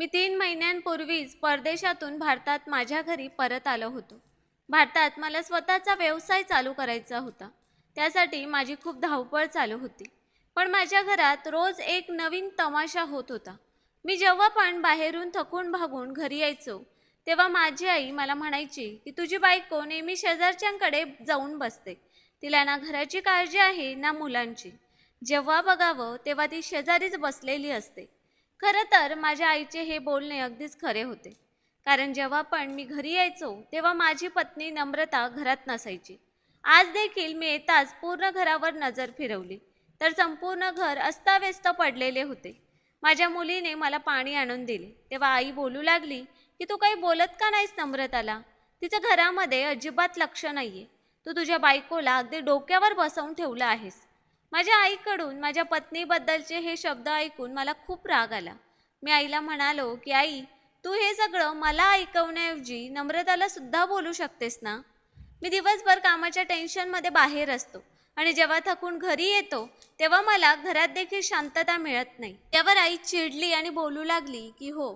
मी तीन महिन्यांपूर्वीच परदेशातून भारतात माझ्या घरी परत आलो होतो. भारतात मला स्वतःचा व्यवसाय चालू करायचा होता. त्यासाठी माझी खूप धावपळ चालू होती. पण माझ्या घरात रोज एक नवीन तमाशा होत होता. मी जेव्हा पण बाहेरून थकून भागून घरी यायचो तेव्हा माझी आई मला म्हणायची की तुझी बायको नेहमी शेजारच्यांकडे जाऊन बसते. तिला ना घराची काळजी आहे ना मुलांची. जेव्हा बघावं तेव्हा ती शेजारीच बसलेली असते. खरं तर माझ्या आईचे हे बोलणे अगदीच खरे होते. कारण जेव्हा पण मी घरी यायचो तेव्हा माझी पत्नी नम्रता घरात नसायची. आज देखील मी येताच पूर्ण घरावर नजर फिरवली. तर संपूर्ण घर अस्ताव्यस्त पडलेले होते. माझ्या मुलीने मला पाणी आणून दिले. तेव्हा आई बोलू लागली की तू काही बोलत का नाहीस नम्रताला? तिचं घरामध्ये अजिबात लक्ष नाही आहे तू तुझ्या बायकोला अगदी डोक्यावर बसवून ठेवलं आहेस. माझ्या आईकडून माझ्या पत्नीबद्दलचे हे शब्द ऐकून मला खूप राग आला. मी आईला म्हणालो की आई तू हे सगळं मला ऐकवण्याऐवजी नम्रताला सुद्धा बोलू शकतेस ना? मी दिवसभर कामाच्या टेन्शनमध्ये बाहेर असतो आणि जेव्हा थकून घरी येतो तेव्हा मला घरात देखील शांतता मिळत नाही. त्यावर आई चिडली आणि बोलू लागली की हो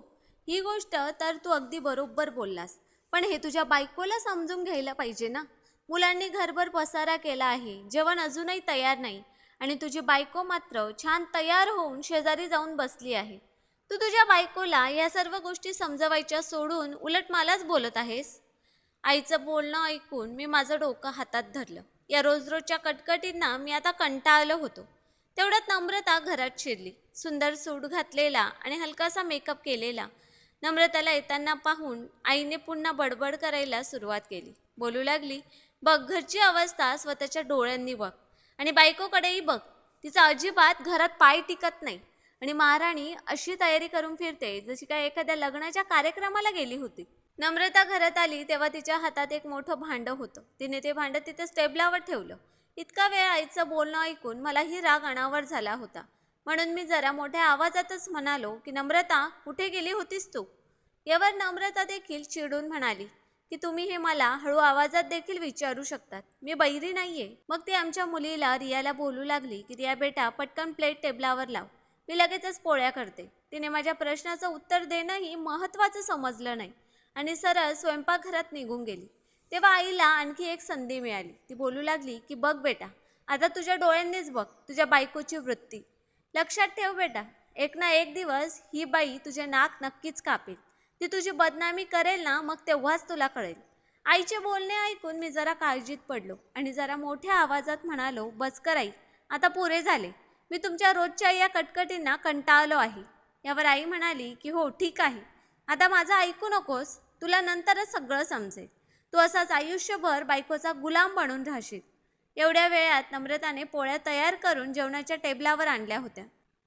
ही गोष्ट तर तू अगदी बरोबर बोललास पण हे तुझ्या बायकोला समजून घ्यायला पाहिजे ना? मुलांनी घरभर पसारा केला आहे जेवण अजूनही तयार नाही आणि तुझी बायको मात्र छान तयार होऊन शेजारी जाऊन बसली आहे. तू तुझ्या बायकोला या सर्व गोष्टी समजवायच्या सोडून उलट मलाच बोलत आहेस? आईचं बोलणं ऐकून मी माझं डोकं हातात धरलं. या रोज रोजच्या कटकटींना मी आता कंटाळलो होतो. तेवढ्यात नम्रता घरात शिरली. सुंदर सूट घातलेला आणि हलकासा मेकअप केलेला. नम्रताला येताना पाहून आईने पुन्हा बडबड करायला सुरुवात केली. बोलू लागली बघ घरची अवस्था स्वतःच्या डोळ्यांनी बघ. आणि बायकोकडेही बघ तिचा अजिबात घरात पाय टिकत नाही. आणि महाराणी अशी तयारी करून फिरते जशी काय एखाद्या लग्नाच्या कार्यक्रमाला गेली होती. नम्रता घरात आली तेव्हा तिच्या हातात एक मोठं भांडं होतं. तिने ते भांडं तिथे स्टेबलावर ठेवलं. इतका वेळ आईचं बोलणं ऐकून मलाही राग अनावर झाला होता. म्हणून मी जरा मोठ्या आवाजातच म्हणालो की नम्रता कुठे गेली होतीस तू? यावर नम्रता देखील चिडून म्हणाली की तुम्ही हे मला हळू आवाजात देखील विचारू शकतात. मी बैरी नाहीये. मग ती आमच्या मुलीला रियाला बोलू लागली की रिया बेटा पटकन प्लेट टेबलावर लाव. मी लगेचच पोळ्या करते. तिने माझ्या प्रश्नाचं उत्तर देणंही महत्त्वाचं समजलं नाही आणि सरळ स्वयंपाकघरात निघून गेली. तेव्हा आईला आणखी एक संधी मिळाली. ती बोलू लागली की बघ बेटा आता तुझ्या डोळ्यांनीच बघ तुझ्या बायकोची वृत्ती. लक्षात ठेव बेटा एक ना एक दिवस ही बाई तुझे नाक नक्कीच कापेल. ती तुझी बदनामी करेल ना मग तेव्हाच तुला कळेल. आईचे बोलणे ऐकून मी जरा काळजीत पडलो आणि जरा मोठ्या आवाजात म्हणालो बचकर आई आता पुरे झाले. मी तुमच्या रोजच्या या कटकटींना कंटाळलो आहे. यावर आई म्हणाली की हो ठीक आहे. आता माझं ऐकू नकोस तुला नंतरच सगळं समजेल. तू असाच आयुष्यभर बायकोचा गुलाम बनून राहशील. एवढ्या वेळात नम्रताने पोळ्या तयार करून जेवणाच्या टेबलावर आणल्या होत्या.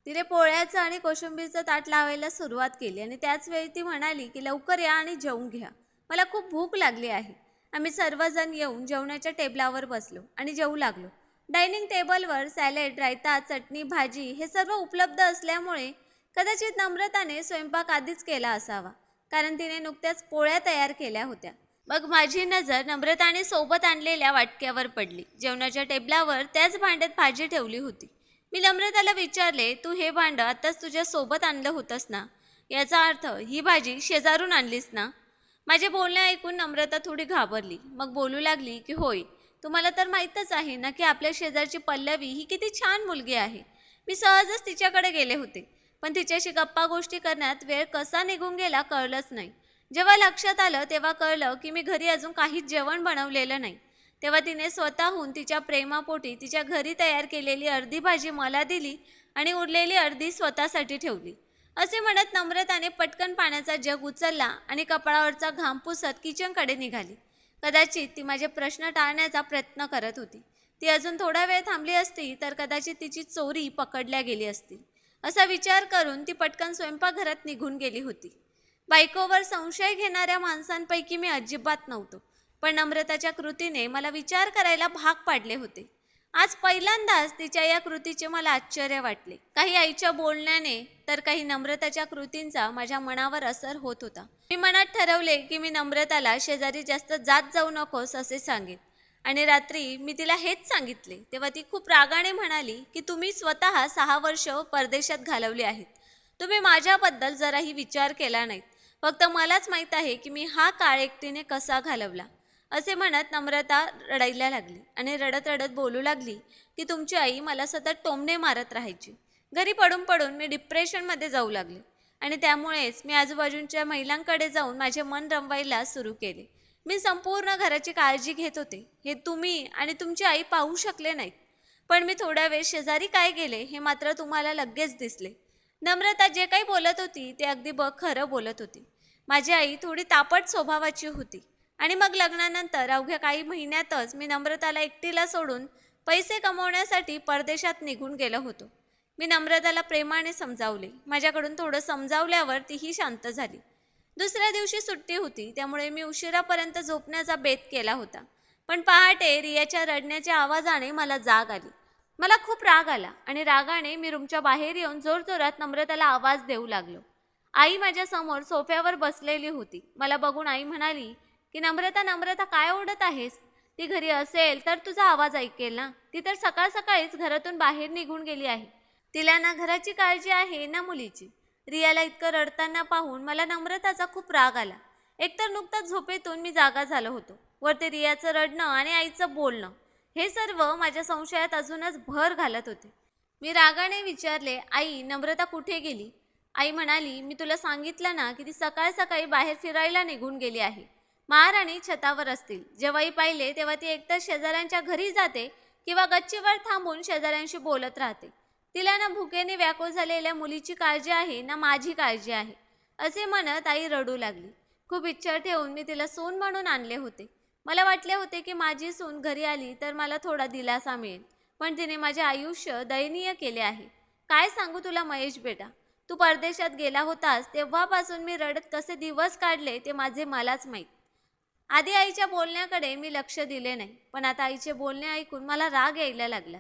तिने पोळ्याचं आणि कोशिंबीरचं ताट लावायला सुरुवात केली आणि त्याचवेळी ती म्हणाली की लवकर या आणि जेवून घ्या. मला खूप भूक लागली आहे. आम्ही सर्वजण येऊन जेवणाच्या टेबलावर बसलो आणि जेवू लागलो. डायनिंग टेबलवर सॅलेड रायता चटणी भाजी हे सर्व उपलब्ध असल्यामुळे कदाचित नम्रताने स्वयंपाक आधीच केला असावा कारण तिने नुकत्याच पोळ्या तयार केल्या होत्या. मग माझी नजर नम्रताने सोबत आणलेल्या वाटक्यावर पडली. जेवणाच्या टेबलावर त्याच भांड्यात भाजी ठेवली होती. मी नम्रताला विचारले तू हे भांडं आत्ताच तुझ्या सोबत आणलं होतंस ना? याचा अर्थ ही भाजी शेजारून आणलीस ना? माझे बोलणे ऐकून नम्रता थोडी घाबरली. मग बोलू लागली की होय तुम्हाला तर माहीतच आहे ना की आपल्या शेजारची पल्लवी ही किती छान मुलगी आहे. मी सहजच तिच्याकडे गेले होते. पण तिच्याशी गप्पा गोष्टी करण्यात वेळ कसा निघून गेला कळलंच नाही. जेव्हा लक्षात आलं तेव्हा कळलं की मी घरी अजून काहीच जेवण बनवलेलं नाही. तेव्हा तिने स्वतःहून तिच्या प्रेमापोटी तिच्या घरी तयार केलेली अर्धी भाजी मला दिली आणि उरलेली अर्धी स्वतःसाठी ठेवली. असे म्हणत नम्रताने पटकन पाण्याचा जग उचलला आणि कपाळावरचा घाम पुसत किचनकडे निघाली. कदाचित ती माझे प्रश्न टाळण्याचा प्रयत्न करत होती. ती अजून थोडा वेळ थांबली असती तर कदाचित तिची चोरी पकडल्या गेली असती असा विचार करून ती पटकन स्वयंपाकघरात निघून गेली होती. बायकोवर संशय घेणाऱ्या माणसांपैकी मी अजिबात नव्हतो. पण नम्रताच्या कृतीने मला विचार करायला भाग पाडले होते. आज पहिल्यांदाच तिच्या या कृतीचे मला आश्चर्य वाटले. काही आईच्या बोलण्याने तर काही नम्रताच्या कृतींचा माझ्या मनावर असर होत होता. मी मनात ठरवले की मी नम्रताला शेजारी जास्त जात जाऊ नकोस असे सांगेन. आणि रात्री मी तिला हेच सांगितले. तेव्हा ती खूप रागाने म्हणाली की तुम्ही स्वतः सहा वर्ष परदेशात घालवली आहेत. तुम्ही माझ्याबद्दल जराही विचार केला नाहीत. फक्त मलाच माहीत आहे की मी हा काळ एकटीने कसा घालवला. असे म्हणत नम्रता रडायला लागली आणि रडत रडत बोलू लागली की तुमची आई मला सतत टोमणे मारत राहायची. घरी पडून पडून मी डिप्रेशनमध्ये जाऊ लागले आणि त्यामुळेच मी आजूबाजूच्या महिलांकडे जाऊन माझे मन रमवायला सुरू केले. मी संपूर्ण घराची काळजी घेत होते. हे तुम्ही आणि तुमची आई पाहू शकले नाहीत. पण मी थोड्या वेळ शेजारी काय गेले हे मात्र तुम्हाला लगेच दिसले. नम्रता जे काही बोलत होती ते अगदी ब खरं बोलत होती. माझी आई थोडी तापट स्वभावाची होती. आणि मग लग्नानंतर अवघ्या काही महिन्यातच मी नम्रताला एकटीला सोडून पैसे कमवण्यासाठी परदेशात निघून गेलो होतो. मी नम्रताला प्रेमाने समजावले. माझ्याकडून थोडं समजावल्यावर तीही शांत झाली. दुसऱ्या दिवशी सुट्टी होती त्यामुळे मी उशिरापर्यंत झोपण्याचा बेत केला होता. पण पहाटे रियाच्या रडण्याच्या आवाजाने मला जाग आली. मला खूप राग आला आणि रागाने मी रूमच्या बाहेर येऊन जोरजोरात नम्रताला आवाज देऊ लागलो. आई माझ्यासमोर सोफ्यावर बसलेली होती. मला बघून आई म्हणाली की नम्रता नम्रता काय ओढत आहेस? ती घरी असेल तर तुझा आवाज ऐकेल ना? ती तर सकाळ सकाळीच घरातून बाहेर निघून गेली आहे. तिला ना घराची काळजी आहे ना मुलीची. रियाला इतकं रडताना पाहून मला नम्रताचा खूप राग आला. एकतर नुकताच झोपेतून मी जागा झालो होतो. वर ते रियाचं रडणं आणि आईचं बोलणं हे सर्व माझ्या संशयात अजूनच भर घालत होते. मी रागाने विचारले आई नम्रता कुठे गेली? आई म्हणाली मी तुला सांगितलं ना की ती सकाळ सकाळी बाहेर फिरायला निघून गेली आहे. महाराणी छतावर असतील. जेव्हाही पाहिले तेव्हा ती एकतर शेजाऱ्यांच्या घरी जाते किंवा गच्चीवर थांबून शेजाऱ्यांशी बोलत राहते. तिला ना भुकेने व्याकुळ झालेल्या मुलीची काळजी आहे ना माझी काळजी आहे असे म्हणत आई रडू लागली. खूप इच्छा ठेवून मी तिला सून म्हणून आणले होते. मला वाटले होते की माझी सून घरी आली तर मला थोडा दिलासा मिळेल पण तिने माझे आयुष्य दयनीय केले आहे. काय सांगू तुला महेश बेटा? तू परदेशात गेला होतास तेव्हापासून मी रडत कसे दिवस काढले ते माझे मलाच माहीत. आधी आईच्या बोलण्याकडे मी लक्ष दिले नाही पण आता आईचे बोलणे ऐकून मला राग यायला लागला.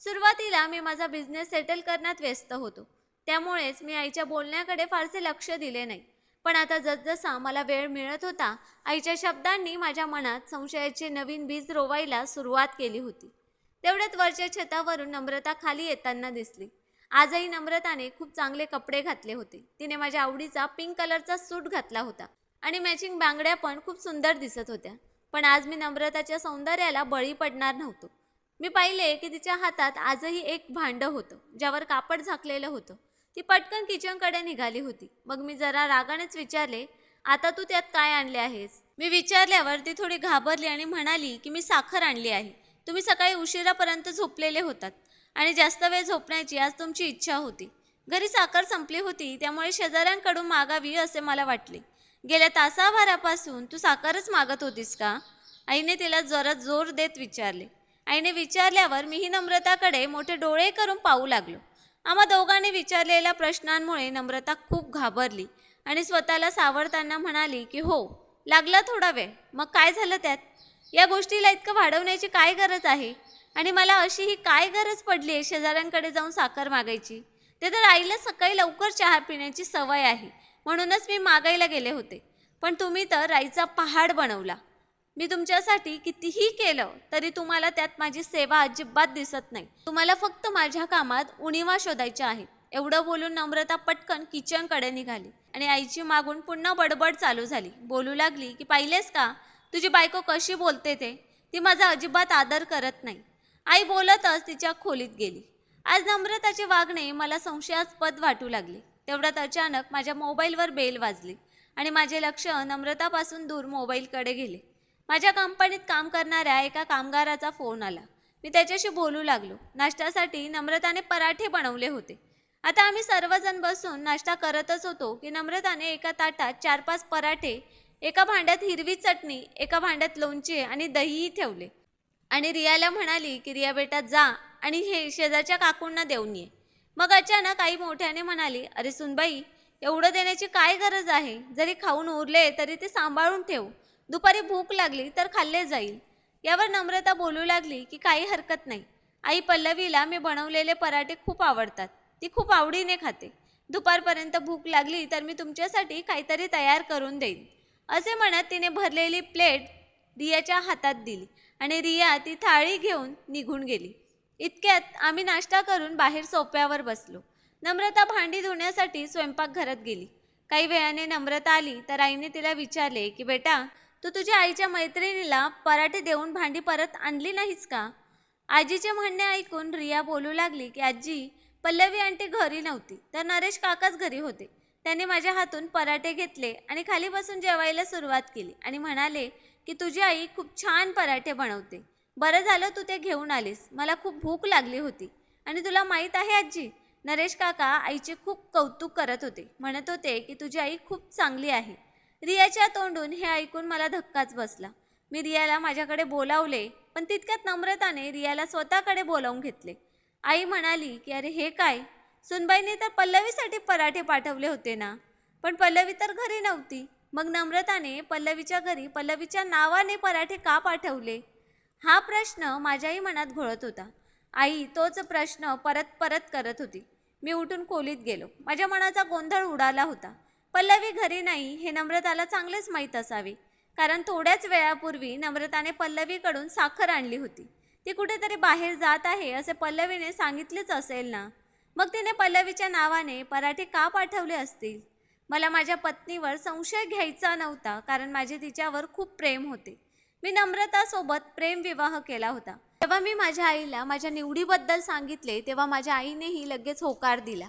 सुरुवातीला मी माझा बिझनेस सेटल करण्यात व्यस्त होतो. त्यामुळेच मी आईच्या बोलण्याकडे फारसे लक्ष दिले नाही. पण आता जसजसा मला वेळ मिळत होता आईच्या शब्दांनी माझ्या मनात संशयाचे नवीन बीज रोवायला सुरुवात केली होती. तेवढ्यात वरच्या छतावरून नम्रता खाली येताना दिसली. आजही नम्रताने खूप चांगले कपडे घातले होते. तिने माझ्या आवडीचा पिंक कलरचा सूट घातला होता. आणि मॅचिंग बांगड्या पण खूप सुंदर दिसत होत्या. पण आज मी नम्रताच्या सौंदर्याला बळी पडणार नव्हतो. मी पाहिले की तिच्या हातात आजही एक भांडं होतं ज्यावर कापड झाकलेलं होतं. ती पटकन किचनकडे निघाली होती. मग मी जरा रागानेच विचारले आता तू त्यात काय आणले आहेस? मी विचारल्यावर ती थोडी घाबरली आणि म्हणाली की मी साखर आणली आहे. तुम्ही सकाळी उशिरापर्यंत झोपलेले होतात आणि जास्त वेळ झोपण्याची आज तुमची इच्छा होती. घरी साखर संपली होती त्यामुळे शेजाऱ्यांकडून मागावी असे मला वाटले. गेल्या तासाभरापासून तू साखरच मागत होतीस का? आईने तिला जरा जोर देत विचारले. आईने विचारल्यावर मीही नम्रताकडे मोठे डोळे करून पाहू लागलो. आम्हा दोघांनी विचारलेल्या प्रश्नांमुळे नम्रता खूप घाबरली आणि स्वतःला सावरताना म्हणाली की हो लागला थोडा वेळ. मग काय झालं त्यात? या गोष्टीला इतकं वाढवण्याची काय गरज आहे? आणि मला अशी ही काय गरज पडली आहे शेजाऱ्यांकडे जाऊन साखर मागायची? ते तर आईला सकाळी लवकर चहा पिण्याची सवय आहे. म्हणूनच मी मागायला गेले होते. पण तुम्ही तर आईचा पहाड बनवला. मी तुमच्यासाठी कितीही केलं तरी तुम्हाला त्यात माझी सेवा अजिबात दिसत नाही. तुम्हाला फक्त माझ्या कामात उणीवा शोधायच्या आहेत. एवढं बोलून नम्रता पटकन किचनकडे निघाली आणि आईची मागून पुन्हा बडबड चालू झाली. बोलू लागली की पाहिलेस का? तुझी बायको कशी बोलते ते? ती माझा अजिबात आदर करत नाही. आई बोलतच तिच्या खोलीत गेली. आज नम्रताचे वागणे मला संशयास्पद वाटू लागले. तेवढ्यात अचानक माझ्या मोबाईलवर बेल वाजली आणि माझे लक्ष नम्रतापासून दूर मोबाईलकडे गेले. माझ्या कंपनीत काम करणाऱ्या एका कामगाराचा फोन आला. मी त्याच्याशी बोलू लागलो. नाश्त्यासाठी नम्रताने पराठे बनवले होते. आता आम्ही सर्वजण बसून नाश्ता करतच होतो की नम्रताने एका ताटात चार पाच पराठे एका भांड्यात हिरवी चटणी एका भांड्यात लोणचे आणि दहीही ठेवले. आणि रियाला म्हणाली की रिया बेटा जा आणि हे शेजारच्या काकूंना देऊन ये. मग अचानक आई मोठ्याने म्हणाली अरे सुनबाई एवढं देण्याची काय गरज आहे? जरी खाऊन उरले तरी ते सांभाळून ठेव. दुपारी भूक लागली तर खाल्ले जाईल. यावर नम्रता बोलू लागली की काही हरकत नाही. आई पल्लवीला मी बनवलेले पराठे खूप आवडतात. ती खूप आवडीने खाते. दुपारपर्यंत भूक लागली तर मी तुमच्यासाठी काहीतरी तयार करून देईन. असे म्हणत तिने भरलेली प्लेट रियाच्या हातात दिली आणि रिया ती थाळी घेऊन निघून गेली. इतक्यात आम्ही नाश्ता करून बाहेर सोप्यावर बसलो. नम्रता भांडी धुण्यासाठी स्वयंपाकघरात गेली. काही वेळाने नम्रता आली तर आईने तिला विचारले की बेटा तू तुझ्या आईच्या मैत्रिणीला पराठे देऊन भांडी परत आणली नाहीस का? आजीचे म्हणणे ऐकून रिया बोलू लागली की आजी पल्लवी आंटी घरी नव्हती तर नरेश काकाच घरी होते. त्यांनी माझ्या हातून पराठे घेतले आणि खाली बसून जेवायला सुरुवात केली आणि म्हणाले की तुझी आई खूप छान पराठे बनवते. बरं झालं तू ते घेऊन आलीस. मला खूप भूक लागली होती. आणि तुला माहीत आहे आजी नरेश काका आईचे खूप कौतुक करत होते. म्हणत होते की तुझी आई खूप चांगली आहे. रियाच्या तोंडून हे ऐकून मला धक्काच बसला. मी रियाला माझ्याकडे बोलावले पण तितक्यात नम्रताने रियाला स्वतःकडे बोलावून घेतले. आई म्हणाली की अरे हे काय? सुनबाईने तर पल्लवीसाठी पराठे पाठवले होते ना? पण पल्लवी तर घरी नव्हती. मग नम्रताने पल्लवीच्या घरी पल्लवीच्या नावाने पराठे का पाठवले? हा प्रश्न माझ्याही मनात घोळत होता. आई तोच प्रश्न परत परत करत होती. मी उठून खोलीत गेलो. माझ्या मनाचा गोंधळ उडाला होता. पल्लवी घरी नाही हे नम्रताला चांगलेच माहीत असावे. कारण थोड्याच वेळापूर्वी नम्रताने पल्लवीकडून साखर आणली होती. ती कुठेतरी बाहेर जात आहे असे पल्लवीने सांगितलेच असेल ना? मग तिने पल्लवीच्या नावाने पराठे का पाठवले असतील? मला माझ्या पत्नीवर संशय घ्यायचा नव्हता कारण माझे तिच्यावर खूप प्रेम होते. मी नम्रतासोबत प्रेमविवाह केला होता. तेव्हा मी माझ्या आईला माझ्या निवडीबद्दल सांगितले तेव्हा माझ्या आईनेही लगेच होकार दिला.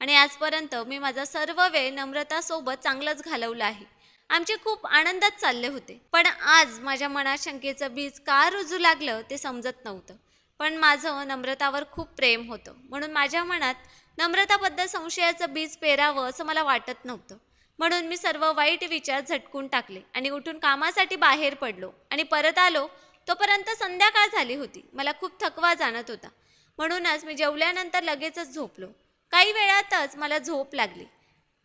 आणि आजपर्यंत मी माझा सर्व वेळ नम्रतासोबत चांगलंच घालवलं आहे. आमचे खूप आनंदात चालले होते. पण आज माझ्या मनात शंकेचं बीज का रुजू लागलं ते समजत नव्हतं. पण माझं नम्रतावर खूप प्रेम होतं. म्हणून माझ्या मनात नम्रताबद्दल संशयाचं बीज पेरावं असं मला वाटत नव्हतं. म्हणून मी सर्व वाईट विचार झटकून टाकले आणि उठून कामासाठी बाहेर पडलो आणि परत आलो तोपर्यंत संध्याकाळ झाली होती. मला खूप थकवा जाणत होता. म्हणूनच मी जेवल्यानंतर लगेचच झोपलो. काही वेळातच मला झोप लागली.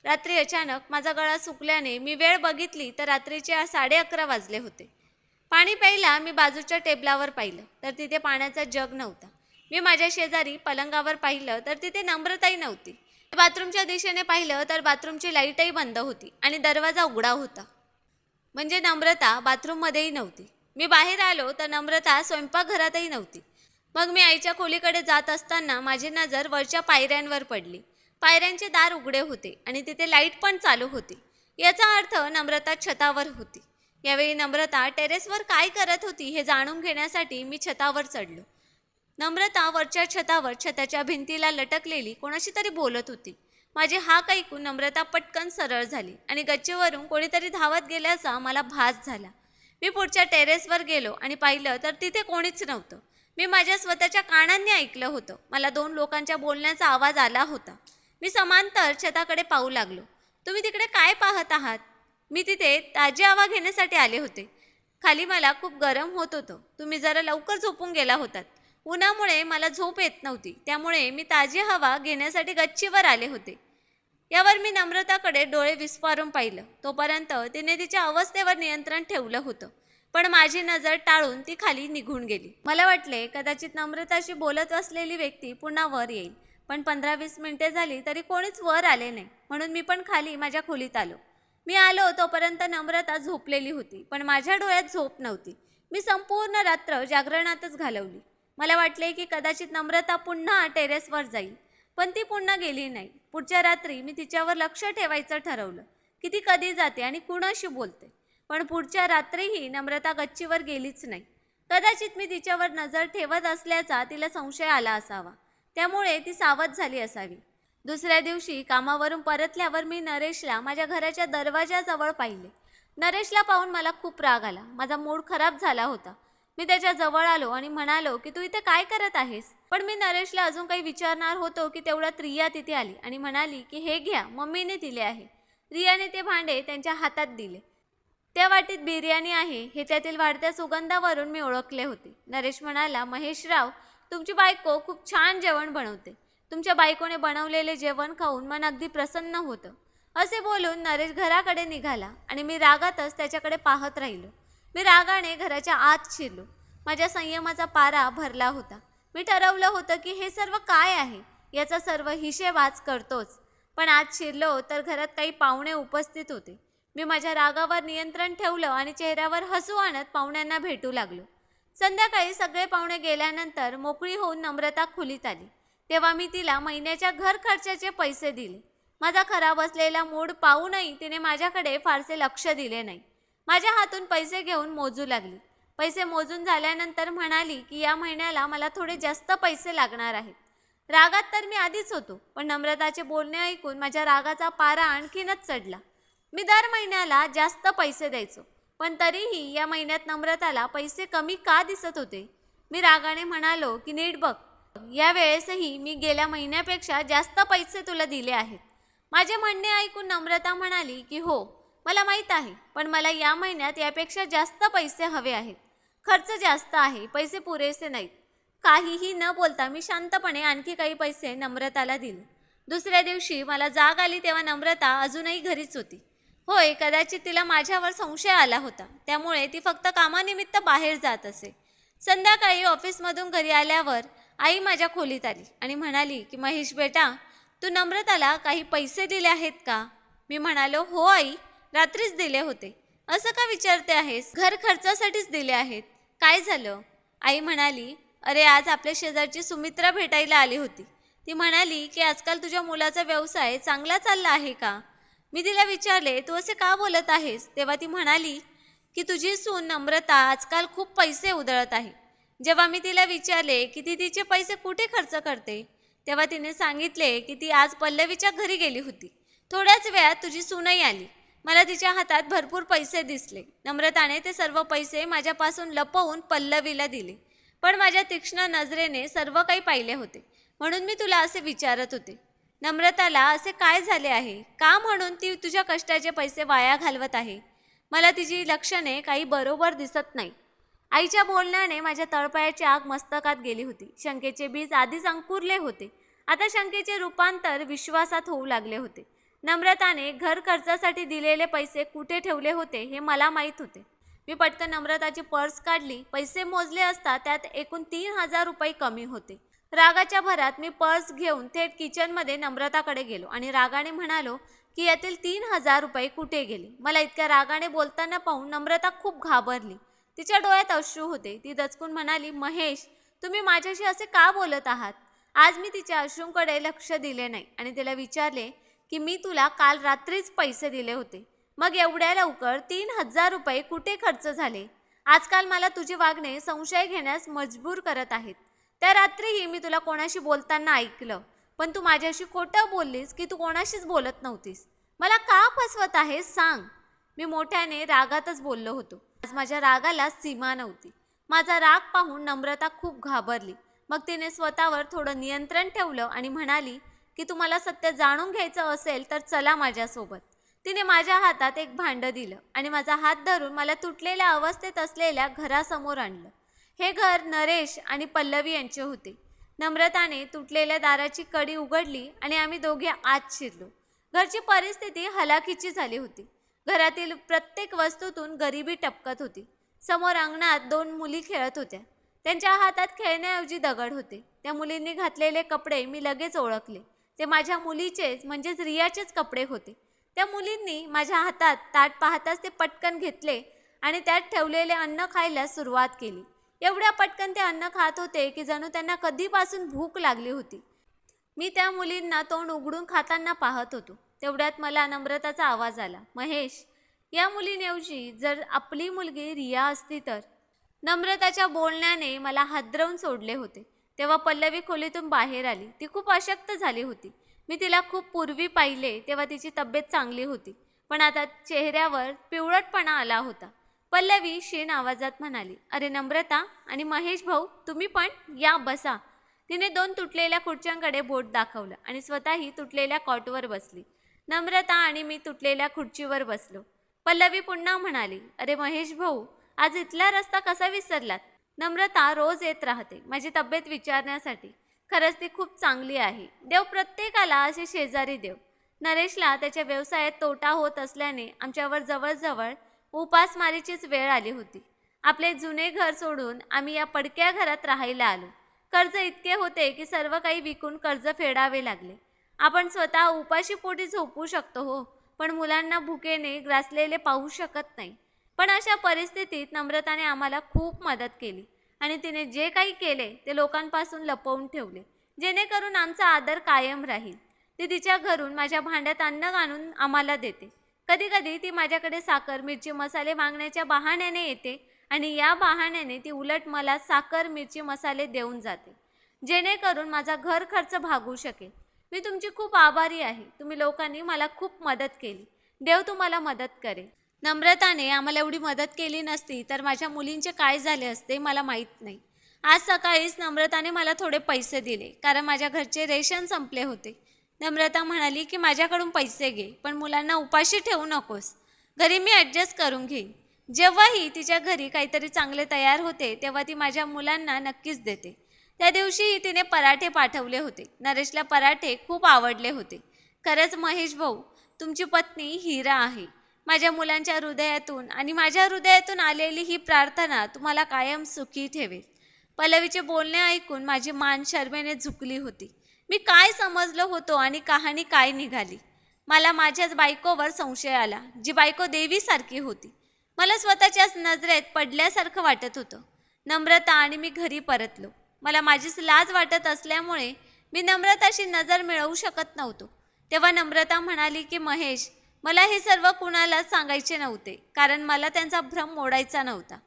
रात्री अचानक माझा गळा सुकल्याने मी वेळ बघितली तर रात्रीचे साडे अकरा वाजले होते. पाणी प्यायला मी बाजूच्या टेबलावर पाहिलं तर तिथे पाण्याचा जग नव्हता. मी माझ्या शेजारी पलंगावर पाहिलं तर तिथे नम्रताही नव्हती. बाथरूमच्या दिशेने पाहिलं तर बाथरूमची लाईटही बंद होती आणि दरवाजा उघडा होता. म्हणजे नम्रता बाथरूममध्येही नव्हती. मी बाहेर आलो तर नम्रता स्वयंपाकघरातही नव्हती. मग मी आईच्या खोलीकडे जात असताना माझी नजर वरच्या पायऱ्यांवर पडली. पायऱ्यांचे दार उघडे होते आणि तिथे लाइट पण चालू होती. याचा अर्थ नम्रता छतावर होती. यावेळी नम्रता टेरेसवर काय करत होती हे जाणून घेण्यासाठी मी छतावर चढलो. नम्रता वरच्या छतावर छताच्या भिंतीला लटकलेली कोणाशी तरी बोलत होती. माझे हाक ऐकून नम्रता पटकन सरळ झाली आणि गच्चीवरून कोणीतरी धावत गेल्याचा मला भास झाला. मी पुढच्या टेरेसवर गेलो आणि पाहिलं तर तिथे कोणीच नव्हतं. मी माझ्या स्वतःच्या कानांनी ऐकलं होतं. मला दोन लोकांच्या बोलण्याचा आवाज आला होता. मी समांतर छताकडे पाहू लागलो. तुम्ही तिकडे काय पाहत आहात? मी तिथे ताजी हवा घेण्यासाठी आले होते. खाली मला खूप गरम होत होतं. तुम्ही जरा लवकर झोपून गेला होतात. उन्हामुळे मला झोप येत नव्हती. त्यामुळे मी ताजी हवा घेण्यासाठी गच्चीवर आले होते. यावर मी नम्रताकडे डोळे विस्फारून पाहिलं. तोपर्यंत तिने तिच्या अवस्थेवर नियंत्रण ठेवलं होतं. पण माझी नजर टाळून ती खाली निघून गेली. मला वाटले कदाचित नम्रताशी बोलत असलेली व्यक्ती पुन्हा वर येईल. पण पंधरा वीस मिनिटे झाली तरी कोणीच वर आले नाही. म्हणून मी पण खाली माझ्या खोलीत आलो. मी आलो तोपर्यंत नम्रता झोपलेली होती पण माझ्या डोळ्यात झोप नव्हती. मी संपूर्ण रात्र जागरणातच घालवली. मला वाटले की कदाचित नम्रता पुन्हा टेरेसवर जाईल पण ती पुन्हा गेली नाही. पुढच्या रात्री मी तिच्यावर लक्ष ठेवायचं ठरवलं की ती कधी जाते आणि कुणाशी बोलते. पण पुढच्या रात्रीही नम्रता गच्चीवर गेलीच नाही. कदाचित मी तिच्यावर नजर ठेवत असल्याचा तिला संशय आला असावा. त्यामुळे ती सावध झाली असावी. दुसऱ्या दिवशी कामावरून परतल्यावर मी नरेशला माझ्या घराच्या दरवाजाजवळ पाहिले. नरेशला पाहून मला खूप राग आला. माझा मूड खराब झाला होता. मी त्याच्याजवळ आलो आणि म्हणालो की तू इथे काय करत आहेस? पण मी नरेशला अजून काही विचारणार होतो की तेवढ्यात रिया तिथे आली आणि म्हणाली की हे घ्या मम्मीने दिले आहे. रियाने ते भांडे त्यांच्या हातात दिले. त्या वाटीत बिर्याणी आहे हे त्यातील वाढत्या सुगंधावरून मी ओळखले होते. नरेश म्हणाला महेशराव तुमची बायको खूप छान जेवण बनवते. तुमच्या बायकोने बनवलेले जेवण खाऊन मन अगदी प्रसन्न होतं. असे बोलून नरेश घराकडे निघाला आणि मी रागातच त्याच्याकडे पाहत राहिलो. मी रागाने घराच्या आत शिरलो. माझ्या संयमाचा पारा भरला होता. मी ठरवलं होतं की हे सर्व काय आहे? याचा सर्व हिशेब आज करतोच. पण आज शिरलो तर घरात काही पाहुणे उपस्थित होते. मी माझ्या रागावर नियंत्रण ठेवलं आणि चेहऱ्यावर हसू आणत पाहुण्यांना भेटू लागलो. संध्याकाळी सगळे पाहुणे गेल्यानंतर मोकळी होऊन नम्रता खोलीत आली. तेव्हा मी तिला महिन्याच्या घर खर्चाचे पैसे दिले. माझा खराब असलेला मूड पाहूनही तिने माझ्याकडे फारसे लक्ष दिले नाही. माझ्या हातून पैसे घेऊन मोजू लागली. पैसे मोजून झाल्यानंतर म्हणाली की या महिन्याला मला थोडे जास्त पैसे लागणार आहेत. रागात तर मी आधीच होतो पण नम्रताचे बोलणे ऐकून माझ्या रागाचा पारा आणखीनच चढला. मी दर महिन्याला जास्त पैसे द्यायचो पण तरीही या महिन्यात नम्रताला पैसे कमी का दिसत होते? मी रागाने म्हणालो की नीट बघ या वेळेसही मी गेल्या महिन्यापेक्षा जास्त पैसे तुला दिले आहेत. माझे म्हणणे ऐकून नम्रता म्हणाली की हो मला माहीत आहे पण मला या महिन्यात यापेक्षा जास्त पैसे हवे आहेत. खर्च जास्त आहे पैसे पुरेसे नाहीत. काहीही न बोलता मी शांतपणे आणखी काही पैसे नम्रताला दिले. दुसऱ्या दिवशी मला जाग आली तेव्हा नम्रता अजूनही घरीच होती. होय कदाचित तिला माझ्यावर संशय आला होता. त्यामुळे ती फक्त कामानिमित्त बाहेर जात असे. संध्याकाळी ऑफिसमधून घरी आल्यावर आई माझ्या खोलीत आली आणि म्हणाली की महेश बेटा तू नम्रताला काही पैसे दिले आहेत का? मी म्हणालो हो आई. रात्रीच दिले होते. असं का विचारते आहेस? घर खर्चासाठीच दिले आहेत. काय झालं? आई म्हणाली अरे आज आपल्या शेजारची सुमित्रा भेटायला आली होती. ती म्हणाली की आजकाल तुझ्या मुलाचा व्यवसाय चांगला चालला आहे का? मी तिला विचारले तू असे का बोलत आहेस? तेव्हा ती म्हणाली की तुझी सून नम्रता आजकाल खूप पैसे उधळत आहे. जेव्हा मी तिला विचारले की ती तिचे पैसे कुठे खर्च करते? तेव्हा तिने सांगितले की ती आज पल्लवीच्या घरी गेली होती. थोड्याच वेळात तुझी सूनही आली. मला तिच्या हातात भरपूर पैसे दिसले. नम्रताने ते सर्व पैसे माझ्यापासून लपवून पल्लवीला दिले. पण माझ्या तीक्ष्ण नजरेने सर्व काही पाहिले होते. म्हणून मी तुला असे विचारत होते. नम्रताला असे काय झाले आहे? का म्हणून ती तुझ्या कष्टाचे पैसे वाया घालवत आहे? मला तिची लक्षणे काही बरोबर दिसत नाही. आईच्या बोलण्याने माझ्या तळपायाची आग मस्तकात गेली होती. शंकेचे बीज आधीच अंकुरले होते. आता शंकेचे रूपांतर विश्वासात होऊ लागले होते. नम्रताने घर खर्चासाठी दिलेले पैसे कुठे ठेवले होते हे मला माहीत होते. मी पटकन नम्रताची पर्स काढली. पैसे मोजले असता त्यात एकूण तीन हजार रुपये कमी होते. रागाच्या भरात मी पर्स घेऊन थेट किचनमध्ये नम्रताकडे गेलो आणि रागाने म्हणालो की यातील तीन हजार रुपये कुठे गेले? मला इतक्या रागाने बोलताना पाहून नम्रता खूप घाबरली. तिच्या डोळ्यात अश्रू होते. ती दचकून म्हणाली महेश तुम्ही माझ्याशी असे का बोलत आहात? आज मी तिच्या अश्रूंकडे लक्ष दिले नाही. आणि तिला विचारले की मी तुला काल रात्रीच पैसे दिले होते. मग एवढ्या लवकर तीन हजार रुपये कुठे खर्च झाले? आजकाल मला तुझे वागणे संशय घेण्यास मजबूर करत आहेत. त्या रात्रीही मी तुला कोणाशी बोलताना ऐकलं पण तू माझ्याशी खोटं बोललीस की तू कोणाशीच बोलत नव्हतीस. मला का फसवत आहेस सांग. मी मोठ्याने रागातच बोललो होतो. आज माझ्या रागाला सीमा नव्हती. माझा राग पाहून नम्रता खूप घाबरली. मग तिने स्वतःवर थोडं नियंत्रण ठेवलं आणि म्हणाली की तुम्हाला सत्य जाणून घ्यायचं असेल तर चला माझ्यासोबत. तिने माझ्या हातात एक भांडं दिलं आणि माझा हात धरून मला तुटलेल्या अवस्थेत असलेल्या घरासमोर आणलं. हे घर नरेश आणि पल्लवी यांचे होते. नम्रताने तुटलेल्या दाराची कडी उघडली आणि आम्ही दोघे आत शिरलो. घरची परिस्थिती हलाखीची झाली होती. घरातील प्रत्येक वस्तूतून गरिबी टपकत होती. समोर अंगणात दोन मुली खेळत होत्या. त्यांच्या हातात खेळण्याऐवजी दगड होते. त्या मुलींनी घातलेले कपडे मी लगेच ओळखले. ते माझ्या मुलीचेच म्हणजेच रियाचेच कपडे होते. त्या मुलींनी माझ्या हातात ताट पाहताच ते पटकन घेतले आणि त्यात ठेवलेले अन्न खायला सुरुवात केली. एवढ्या पटकन ते अन्न खात होते की जणू त्यांना कधीपासून भूक लागली होती. मी त्या मुलींना तोंड उघडून खाताना पाहत होतो. तेवढ्यात मला नम्रताचा आवाज आला महेश या मुलींऐवजी जर आपली मुलगी रिया असती तर? नम्रताच्या बोलण्याने मला हादरवून सोडले होते. तेव्हा पल्लवी खोलीतून बाहेर आली. ती खूप अशक्त झाली होती. मी तिला खूप पूर्वी पाहिले तेव्हा तिची तब्येत चांगली होती. पण आता चेहऱ्यावर पिवळटपणा आला होता. पल्लवी शीण आवाजात म्हणाली अरे नम्रता आणि महेश भाऊ तुम्ही पण या बसा. तिने दोन तुटलेल्या खुर्च्यांकडे बोट दाखवलं आणि स्वतःही तुटलेल्या कॉटवर बसली. नम्रता आणि मी तुटलेल्या खुर्चीवर बसलो. पल्लवी पुन्हा म्हणाली अरे महेश भाऊ आज इथला रस्ता कसा विसरलात? नम्रता रोज येत राहते माझी तब्येत विचारण्यासाठी. खरंच ती खूप चांगली आहे. देव प्रत्येकाला असे शेजारी देव. नरेशला त्याच्या व्यवसायात तोटा होत असल्याने आमच्यावर जवळजवळ उपासमारीचीच वेळ आली होती. आपले जुने घर सोडून आम्ही या पडक्या घरात राहायला आलो. कर्ज इतके होते की सर्व काही विकून कर्ज फेडावे लागले. आपण स्वतः उपाशी पोटी झोपू शकतो हो पण मुलांना भुकेने ग्रासलेले पाहू शकत नाही. पण अशा परिस्थितीत नम्रताने आम्हाला खूप मदत केली. आणि तिने जे काही केले ते लोकांपासून लपवून ठेवले जेणेकरून आमचा आदर कायम राहील. ती तिच्या घरून माझ्या भांड्यात अन्न आणून आम्हाला देते. कधी कधी ती माझ्याकडे साखर मिरची मसाले मागण्याच्या बहाण्याने येते आणि या बहाण्याने ती उलट मला साखर मिरची मसाले देऊन जाते जेणेकरून माझा घर खर्च भागू शकेल. मी तुमची खूप आभारी आहे. तुम्ही लोकांनी मला खूप मदत केली. देव तुम्हाला मदत करेल. नम्रताने आम्हाला एवढी मदत केली नसती तर माझ्या मुलींचे काय झाले असते मला माहीत नाही. आज सकाळीच नम्रताने मला थोडे पैसे दिले कारण माझ्या घरचे रेशन संपले होते. नम्रता म्हणाली की माझ्याकडून पैसे घे पण मुलांना उपाशी ठेवू नकोस. घरी मी ॲडजस्ट करून घेईन. जेव्हाही तिच्या घरी काहीतरी चांगले तयार होते तेव्हा ती माझ्या मुलांना नक्कीच देते. त्या दिवशीही तिने पराठे पाठवले होते. नरेशला पराठे खूप आवडले होते. खरंच महेश भाऊ तुमची पत्नी हिरा आहे. माझ्या मुलांच्या हृदयातून आणि माझ्या हृदयातून आलेली ही प्रार्थना तुम्हाला कायम सुखी ठेवेल. पल्लवीचे बोलणे ऐकून माझी मान शर्मेने झुकली होती. मी काय समजलो होतो आणि कहाणी काय निघाली? मला माझ्याच बायकोवर संशय आला जी बायको देवीसारखी होती. मला स्वतःच्याच नजरेत पडल्यासारखं वाटत होतं. नम्रता आणि मी घरी परतलो. मला माझीच लाज वाटत असल्यामुळे मी नम्रताशी नजर मिळवू शकत नव्हतो. तेव्हा नम्रता म्हणाली की महेश मला हे सर्व कुणालाच सांगायचे नव्हते कारण मला त्यांचा भ्रम मोडायचा नव्हता.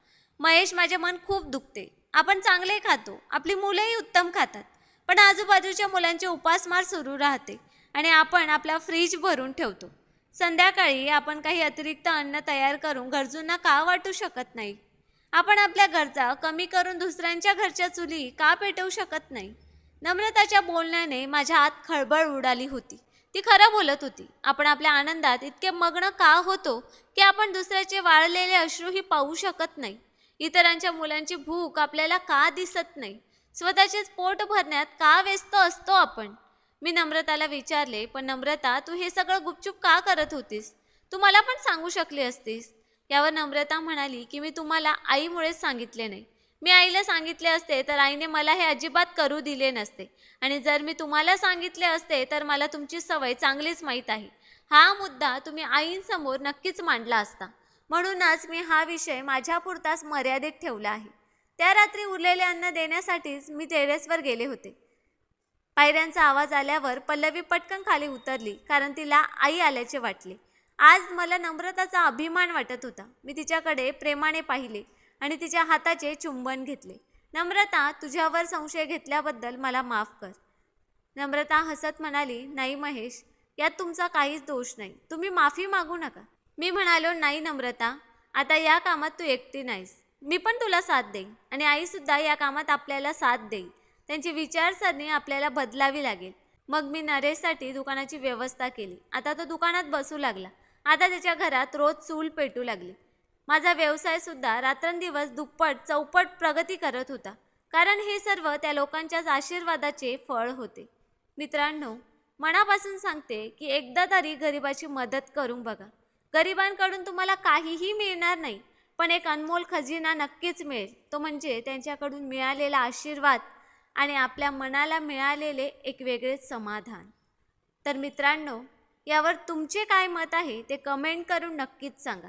महेश माझे मन खूप दुखते. आपण चांगले खातो आपली मुलंही उत्तम खातात पण आजूबाजूच्या मुलांची उपासमार सुरू राहते आणि आपण आपला फ्रीज भरून ठेवतो. संध्याकाळी आपण काही अतिरिक्त अन्न तयार करून गरजूंना का वाटू शकत नाही? आपण आपल्या घरचा कमी करून दुसऱ्यांच्या घरच्या चुली का पेटवू शकत नाही? नम्रताच्या बोलण्याने माझ्या आत खळबळ उडाली होती. ती खरं बोलत होती. आपण आपल्या आनंदात इतके मग्न का होतो की आपण दुसऱ्याचे वाळलेले अश्रूही पाहू शकत नाही. इतरांच्या मुलांची भूक आपल्याला का दिसत नाही? स्वतःचेच पोट भरण्यात का व्यस्त असतो आपण? मी नम्रताला विचारले पण नम्रता तू हे सगळं गुपचूप का करत होतीस? तू मला पण सांगू शकली असतीस? यावर नम्रता म्हणाली की मी तुम्हाला आईमुळेच सांगितले नाही. मी आईला सांगितले असते तर आईने मला हे अजिबात करू दिले नसते. आणि जर मी तुम्हाला सांगितले असते तर मला तुमची सवय चांगलीच माहीत आहे. हा मुद्दा तुम्ही आईंसमोर नक्कीच मांडला असता. म्हणूनच मी हा विषय माझ्यापुरताच मर्यादित ठेवला आहे. त्या रात्री उरलेले अन्न देण्यासाठीच मी टेरेसवर गेले होते. पायऱ्यांचा आवाज आल्यावर पल्लवी पटकन खाली उतरली कारण तिला आई आल्याचे वाटले. आज मला नम्रताचा अभिमान वाटत होता. मी तिच्याकडे प्रेमाने पाहिले. आणि तिच्या हाताचे चुंबन घेतले. नम्रता तुझ्यावर संशय घेतल्याबद्दल मला माफ कर. नम्रता हसत म्हणाली नाही महेश यात तुमचा काहीच दोष नाही. तुम्ही माफी मागू नका. मी म्हणालो नाही नम्रता आता या कामात तू एकटी नाहीस. मी पण तुला साथ देईन आणि आईसुद्धा या कामात आपल्याला साथ देईल. त्यांची विचारसरणी आपल्याला बदलावी लागेल. मग मी नरेशसाठी दुकानाची व्यवस्था केली. आता तो दुकानात बसू लागला. आता त्याच्या घरात रोज चूल पेटू लागली. माझा व्यवसायसुद्धा रात्रंदिवस दुप्पट चौपट प्रगती करत होता. कारण हे सर्व त्या लोकांच्याच आशीर्वादाचे फळ होते. मित्रांनो मनापासून सांगते की एकदा तरी गरिबाची मदत करून बघा. गरिबांकडून तुम्हाला काहीही मिळणार नाही पण एक अनमोल खजिना नक्कीच मिळेल. तो म्हणजे त्यांच्याकडून मिळालेला आशीर्वाद आणि आपल्या मनाला मिळालेले एक वेगळेच समाधान. तर मित्रांनो यावर तुमचे काय मत आहे ते कमेंट करून नक्कीच सांगा.